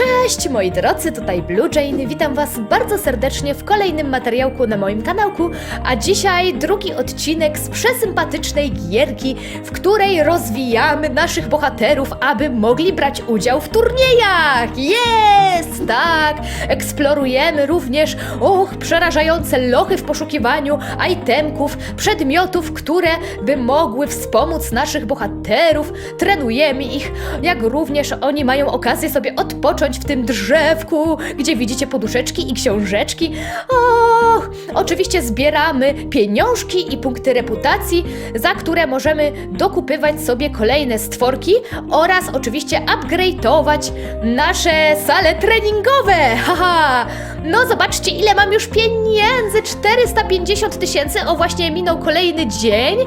Cześć moi drodzy, tutaj Blue Jane. Witam Was bardzo serdecznie w kolejnym materiałku na moim kanałku, a dzisiaj drugi odcinek z przesympatycznej gierki, w której rozwijamy naszych bohaterów, aby mogli brać udział w turniejach. Jest, tak. Eksplorujemy również, och, przerażające lochy w poszukiwaniu itemków, przedmiotów, które by mogły wspomóc naszych bohaterów. Trenujemy ich, jak również oni mają okazję sobie odpocząć w tym drzewku, gdzie widzicie poduszeczki i książeczki. Och, oczywiście zbieramy pieniążki i punkty reputacji, za które możemy dokupywać sobie kolejne stworki oraz oczywiście upgrade'ować nasze sale treningowe. Haha! No zobaczcie, ile mam już pieniędzy! 450 tysięcy! O, właśnie minął kolejny dzień.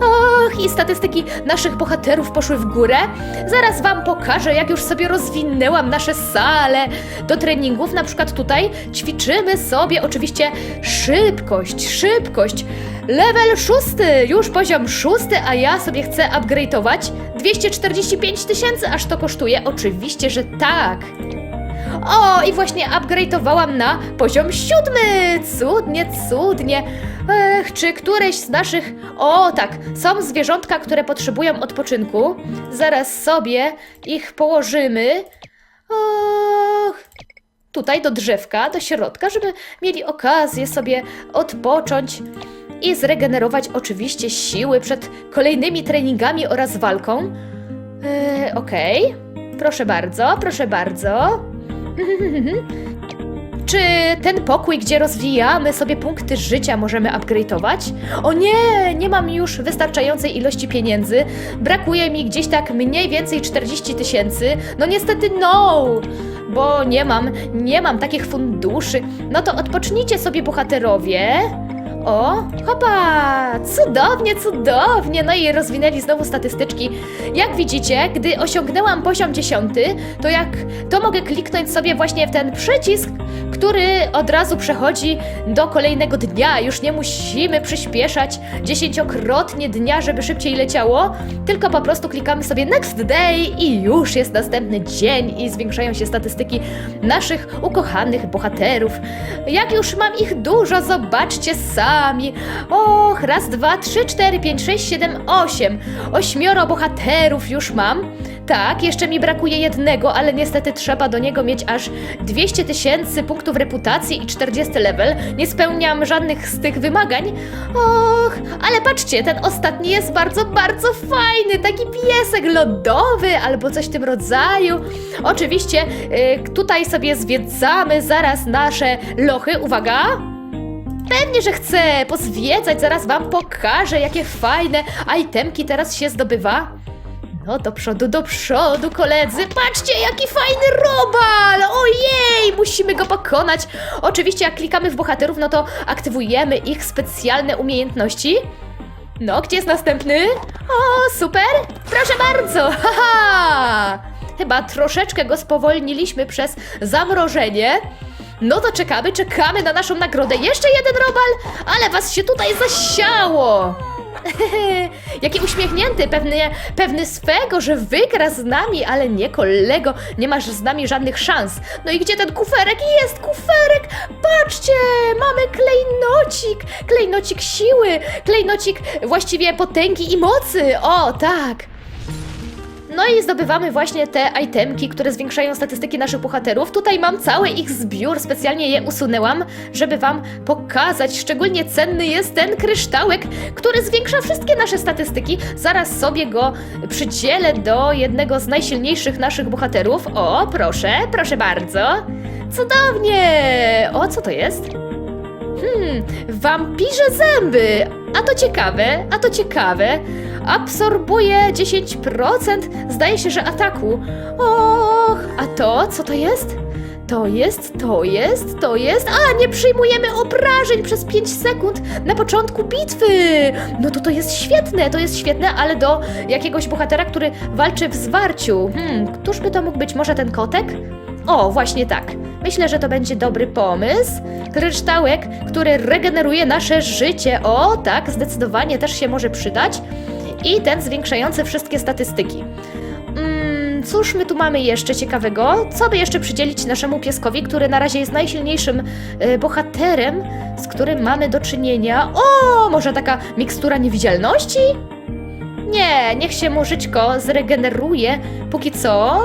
Och, i statystyki naszych bohaterów poszły w górę. Zaraz wam pokażę, jak już sobie rozwinęłam nasze sale do treningów. Na przykład tutaj ćwiczymy sobie oczywiście szybkość, szybkość. Level szósty, już poziom szósty, a ja sobie chcę upgrade'ować 245 tysięcy, aż to kosztuje. Oczywiście, że tak. O, i właśnie upgrade'owałam na poziom siódmy! Cudnie, cudnie. Ech, czy któreś z naszych... O, tak, są zwierzątka, które potrzebują odpoczynku. Zaraz sobie ich położymy. Och, tutaj do drzewka, do środka, żeby mieli okazję sobie odpocząć i zregenerować oczywiście siły przed kolejnymi treningami oraz walką. Eee, Okej, proszę bardzo, proszę bardzo. Czy ten pokój, gdzie rozwijamy sobie punkty życia, możemy upgrade'ować? O nie, nie mam już wystarczającej ilości pieniędzy. Brakuje mi gdzieś tak mniej więcej 40 tysięcy. No niestety no! Bo nie mam, nie mam takich funduszy. No to odpocznijcie sobie bohaterowie. O, hopa! Cudownie, cudownie! No i rozwinęli znowu statystyczki. Jak widzicie, gdy osiągnęłam poziom 10, to jak to mogę kliknąć sobie właśnie w ten przycisk, który od razu przechodzi do kolejnego dnia. Już nie musimy przyspieszać dziesięciokrotnie dnia, żeby szybciej leciało, tylko po prostu klikamy sobie Next Day i już jest następny dzień i zwiększają się statystyki naszych ukochanych bohaterów. Jak już mam ich dużo, zobaczcie sami. Och, raz, dwa, trzy, cztery, pięć, sześć, siedem, osiem. Ośmioro bohaterów już mam. Tak, jeszcze mi brakuje jednego, ale niestety trzeba do niego mieć aż 200 tysięcy punktów reputacji i 40 level. Nie spełniam żadnych z tych wymagań. Och, ale patrzcie, ten ostatni jest bardzo, bardzo fajny. Taki piesek lodowy albo coś w tym rodzaju. Oczywiście y, tutaj sobie zwiedzamy zaraz nasze lochy. Uwaga! Pewnie, że chcę pozwiedzać, zaraz wam pokażę, jakie fajne itemki teraz się zdobywa. No do przodu, do przodu, koledzy. Patrzcie, jaki fajny robal! Ojej, musimy go pokonać. Oczywiście, jak klikamy w bohaterów, no to aktywujemy ich specjalne umiejętności. No, gdzie jest następny? O, super! Proszę bardzo! Haha! Chyba troszeczkę go spowolniliśmy przez zamrożenie. No to czekamy, czekamy na naszą nagrodę. Jeszcze jeden robal, ale was się tutaj zasiało! Jaki uśmiechnięty, pewnie, pewny swego, że wygra z nami, ale nie kolego, nie masz z nami żadnych szans. No i gdzie ten kuferek? Jest kuferek! Patrzcie, mamy klejnocik, klejnocik siły, klejnocik właściwie potęgi i mocy. O, tak. No i zdobywamy właśnie te itemki, które zwiększają statystyki naszych bohaterów. Tutaj mam cały ich zbiór, specjalnie je usunęłam, żeby wam pokazać. Szczególnie cenny jest ten kryształek, który zwiększa wszystkie nasze statystyki. Zaraz sobie go przydzielę do jednego z najsilniejszych naszych bohaterów. O, proszę, proszę bardzo. Cudownie! O, co to jest? Hmm, wampirze zęby! A to ciekawe, a to ciekawe. Absorbuje 10%, zdaje się, że ataku. Och, a to, co to jest? To jest, to jest, to jest. A, nie przyjmujemy obrażeń przez 5 sekund na początku bitwy. No to to jest świetne, to jest świetne, ale do jakiegoś bohatera, który walczy w zwarciu. Hmm, któż by to mógł być? Może ten kotek? O, właśnie tak. Myślę, że to będzie dobry pomysł. Kryształek, który regeneruje nasze życie. O, tak, zdecydowanie też się może przydać. I ten zwiększający wszystkie statystyki. Mm, Cóż my tu mamy jeszcze ciekawego? Co by jeszcze przydzielić naszemu pieskowi, który na razie jest najsilniejszym e, bohaterem, z którym mamy do czynienia? O, może taka mikstura niewidzialności? Nie, niech się mu żyćko zregeneruje. Póki co.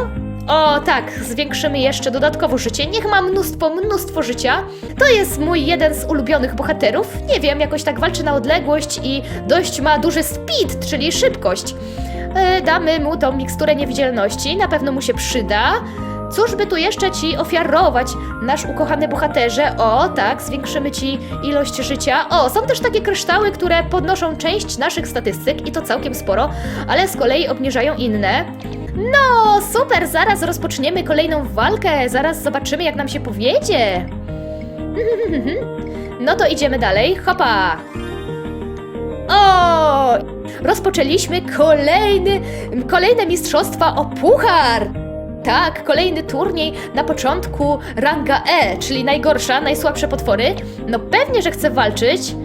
O, tak, zwiększymy jeszcze dodatkowo życie. Niech ma mnóstwo, mnóstwo życia. To jest mój jeden z ulubionych bohaterów. Nie wiem, jakoś tak walczy na odległość i dość ma duży speed, czyli szybkość. E, damy mu tą miksturę niewidzialności, na pewno mu się przyda. Cóż by tu jeszcze ci ofiarować, nasz ukochany bohaterze? O, tak, zwiększymy ci ilość życia. O, są też takie kryształy, które podnoszą część naszych statystyk i to całkiem sporo, ale z kolei obniżają inne. No, super, zaraz rozpoczniemy kolejną walkę, zaraz zobaczymy, jak nam się powiedzie. No to idziemy dalej, hopa! O! Rozpoczęliśmy kolejny, kolejne mistrzostwa o puchar! Tak, kolejny turniej na początku ranga E, czyli najgorsza, najsłabsze potwory. No pewnie, że chcę walczyć.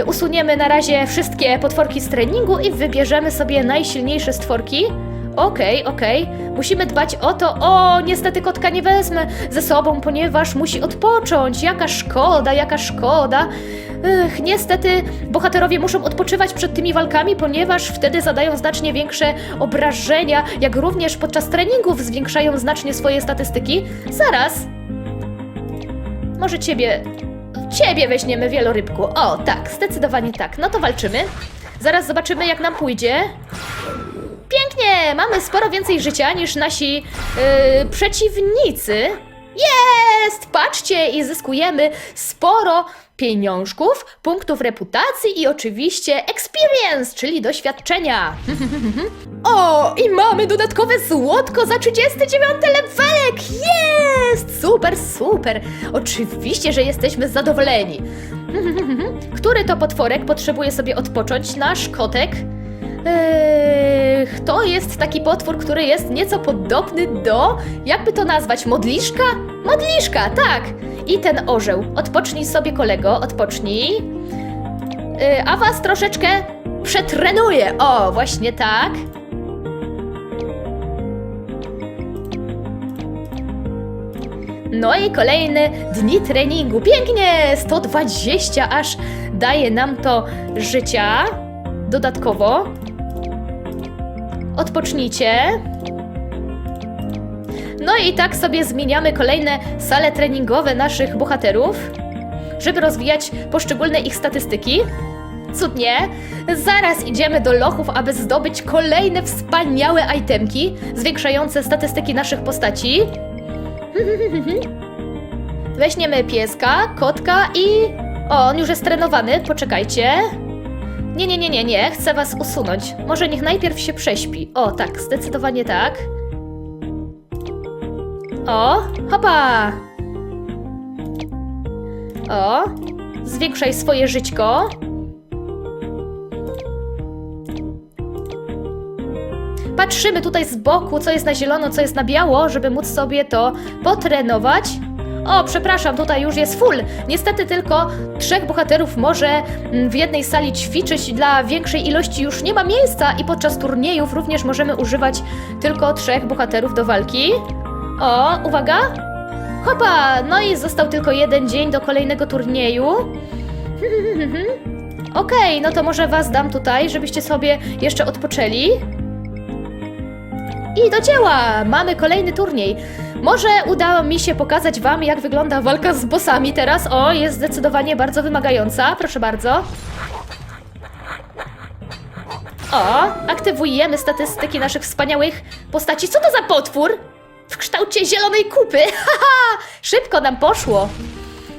Y, usuniemy na razie wszystkie potworki z treningu i wybierzemy sobie najsilniejsze stworki. Okej, okej. Musimy dbać o to. O, niestety kotka nie wezmę ze sobą, ponieważ musi odpocząć. Jaka szkoda, jaka szkoda. Ech, niestety bohaterowie muszą odpoczywać przed tymi walkami, ponieważ wtedy zadają znacznie większe obrażenia, jak również podczas treningów zwiększają znacznie swoje statystyki. Zaraz. Może ciebie. Ciebie weźmiemy, wielorybku. O, tak, zdecydowanie tak. No to walczymy. Zaraz zobaczymy, jak nam pójdzie. Pięknie! Mamy sporo więcej życia niż nasi yy, przeciwnicy. Jest! Patrzcie i zyskujemy sporo pieniążków, punktów reputacji i oczywiście experience, czyli doświadczenia. o, i mamy dodatkowe złotko za 39 levelek! Jest! Super, super! Oczywiście, że jesteśmy zadowoleni. Który to potworek potrzebuje sobie odpocząć? Nasz kotek? Eee, to jest taki potwór, który jest nieco podobny do, jakby to nazwać, modliszka? Modliszka, tak! I ten orzeł. Odpocznij sobie, kolego, odpocznij. Eee, a was troszeczkę przetrenuję. O, właśnie tak. No i kolejne dni treningu. Pięknie! 120 aż daje nam to życia dodatkowo. Odpocznijcie. No i tak sobie zmieniamy kolejne sale treningowe naszych bohaterów, żeby rozwijać poszczególne ich statystyki. Cudnie. Zaraz idziemy do lochów, aby zdobyć kolejne wspaniałe itemki zwiększające statystyki naszych postaci. Weźmiemy pieska, kotka i... O, on już jest trenowany, poczekajcie. Nie, nie, nie, nie, nie, chcę was usunąć. Może niech najpierw się prześpi. O, tak, zdecydowanie tak. O, hopa! O, zwiększaj swoje żyćko. Patrzymy tutaj z boku, co jest na zielono, co jest na biało, żeby móc sobie to potrenować. O, przepraszam, tutaj już jest full. Niestety tylko trzech bohaterów może mm, w jednej sali ćwiczyć. Dla większej ilości już nie ma miejsca i podczas turniejów również możemy używać tylko trzech bohaterów do walki. O, uwaga! Hopa! No i został tylko jeden dzień do kolejnego turnieju. Okej, no to może was dam tutaj, żebyście sobie jeszcze odpoczęli. I do dzieła! Mamy kolejny turniej. Może udało mi się pokazać Wam, jak wygląda walka z bossami teraz. O, jest zdecydowanie bardzo wymagająca. Proszę bardzo. O, aktywujemy statystyki naszych wspaniałych postaci. Co to za potwór? W kształcie zielonej kupy. Haha! Szybko nam poszło.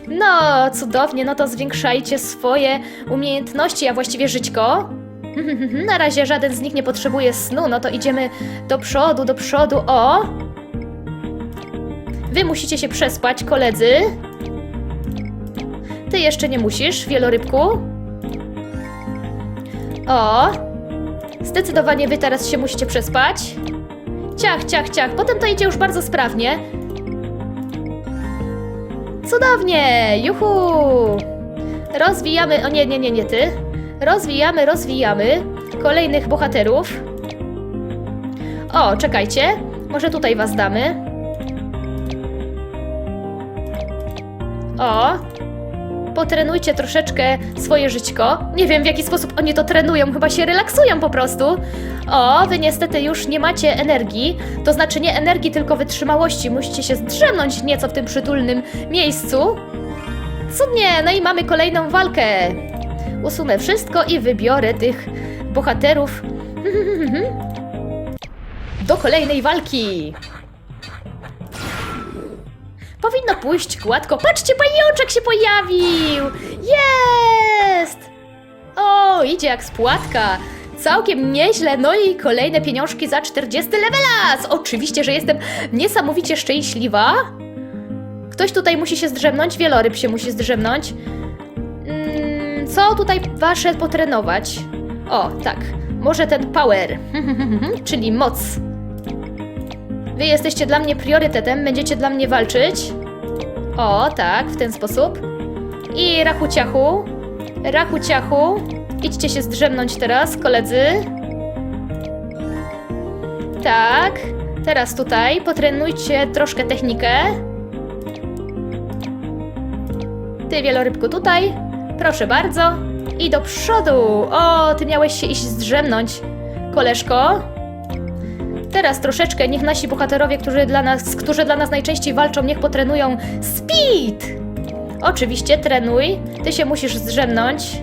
No, cudownie, no to zwiększajcie swoje umiejętności, a właściwie żyćko. Na razie żaden z nich nie potrzebuje snu, no to idziemy do przodu, do przodu. O! Wy musicie się przespać, koledzy. Ty jeszcze nie musisz, wielorybku. O! Zdecydowanie wy teraz się musicie przespać. Ciach, ciach, ciach. Potem to idzie już bardzo sprawnie. Cudownie! Juhu! Rozwijamy. O nie, nie, nie, nie ty. Rozwijamy, rozwijamy kolejnych bohaterów. O, czekajcie. Może tutaj was damy. O. Potrenujcie troszeczkę swoje żyćko. Nie wiem w jaki sposób oni to trenują, chyba się relaksują po prostu. O, wy niestety już nie macie energii. To znaczy nie energii, tylko wytrzymałości. Musicie się zdrzemnąć nieco w tym przytulnym miejscu. Cudnie, no i mamy kolejną walkę. Usunę wszystko i wybiorę tych bohaterów do kolejnej walki. Powinno pójść gładko. Patrzcie, pajączek się pojawił! Jest! O, idzie jak spłatka. Całkiem nieźle. No i kolejne pieniążki za 40 levelas. Oczywiście, że jestem niesamowicie szczęśliwa. Ktoś tutaj musi się zdrzemnąć, wieloryb się musi zdrzemnąć. Co tutaj wasze potrenować? O, tak. Może ten power, czyli moc. Wy jesteście dla mnie priorytetem, będziecie dla mnie walczyć. O, tak, w ten sposób. I rachu ciachu. Rachu ciachu. Idźcie się zdrzemnąć teraz, koledzy. Tak. Teraz tutaj potrenujcie troszkę technikę. Ty, wielorybku, tutaj. Proszę bardzo. I do przodu. O, ty miałeś się iść zdrzemnąć, koleżko. Teraz troszeczkę niech nasi bohaterowie, którzy dla nas, którzy dla nas najczęściej walczą, niech potrenują speed. Oczywiście, trenuj. Ty się musisz zdrzemnąć.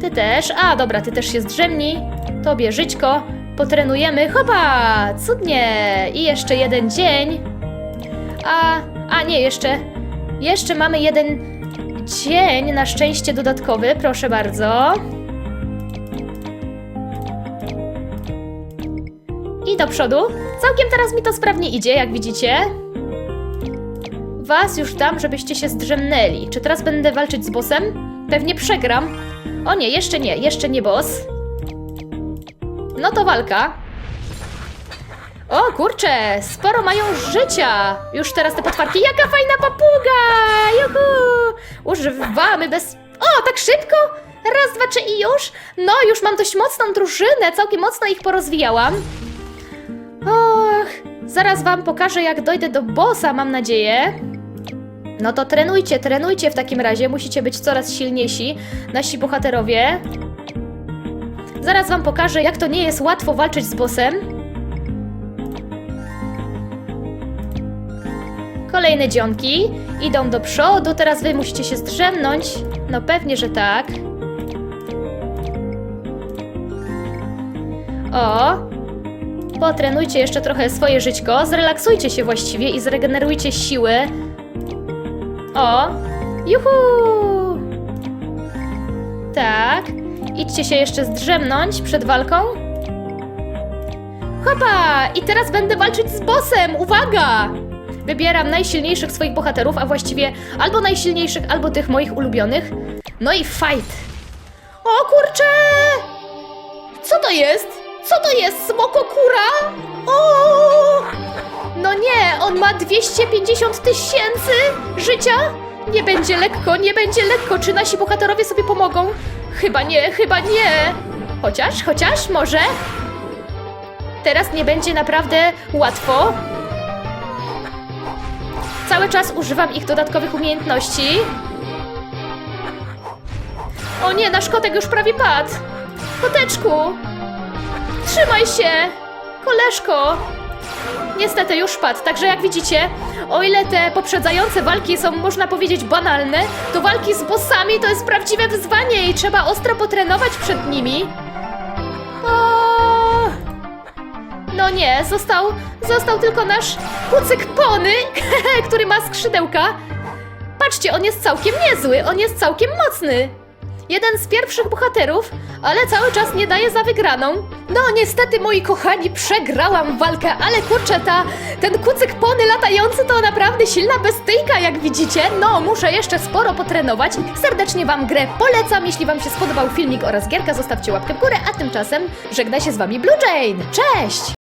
Ty też. A, dobra, ty też się zdrzemnij. Tobie żyćko. Potrenujemy. Hopa! Cudnie! I jeszcze jeden dzień. A, a nie, jeszcze. Jeszcze mamy jeden dzień na szczęście dodatkowy, proszę bardzo. I do przodu. Całkiem teraz mi to sprawnie idzie, jak widzicie. Was już dam, żebyście się zdrzemnęli. Czy teraz będę walczyć z bossem? Pewnie przegram. O nie, jeszcze nie, jeszcze nie boss. No to walka. O kurczę, sporo mają życia. Już teraz te potwarki. Jaka fajna papuga! Juhu! Używamy bez... O, tak szybko? Raz, dwa, trzy i już? No, już mam dość mocną drużynę, całkiem mocno ich porozwijałam. Och, zaraz wam pokażę, jak dojdę do bossa, mam nadzieję. No to trenujcie, trenujcie w takim razie, musicie być coraz silniejsi, nasi bohaterowie. Zaraz wam pokażę, jak to nie jest łatwo walczyć z bossem. Kolejne dzionki idą do przodu, teraz wy musicie się zdrzemnąć. No pewnie, że tak. O, potrenujcie jeszcze trochę swoje żyćko, zrelaksujcie się właściwie i zregenerujcie siły. O, juhu! Tak, idźcie się jeszcze zdrzemnąć przed walką. Hopa! I teraz będę walczyć z bossem, uwaga! Wybieram najsilniejszych swoich bohaterów, a właściwie albo najsilniejszych, albo tych moich ulubionych. No i fight! O kurczę! Co to jest? Co to jest? Smokokura? O! No nie, on ma 250 tysięcy życia? Nie będzie lekko, nie będzie lekko. Czy nasi bohaterowie sobie pomogą? Chyba nie, chyba nie. Chociaż, chociaż, może? Teraz nie będzie naprawdę łatwo. Cały czas używam ich dodatkowych umiejętności. O nie, nasz kotek już prawie padł. Koteczku! Trzymaj się! Koleżko! Niestety już padł, także jak widzicie, o ile te poprzedzające walki są, można powiedzieć, banalne, to walki z bossami to jest prawdziwe wyzwanie i trzeba ostro potrenować przed nimi. No nie, został, został tylko nasz kucyk pony, który ma skrzydełka. Patrzcie, on jest całkiem niezły, on jest całkiem mocny. Jeden z pierwszych bohaterów, ale cały czas nie daje za wygraną. No niestety, moi kochani, przegrałam walkę, ale kurczę, ta, ten kucyk pony latający to naprawdę silna bestyjka, jak widzicie. No, muszę jeszcze sporo potrenować. Serdecznie wam grę polecam. Jeśli wam się spodobał filmik oraz gierka, zostawcie łapkę w górę, a tymczasem żegna się z wami Blue Jane. Cześć!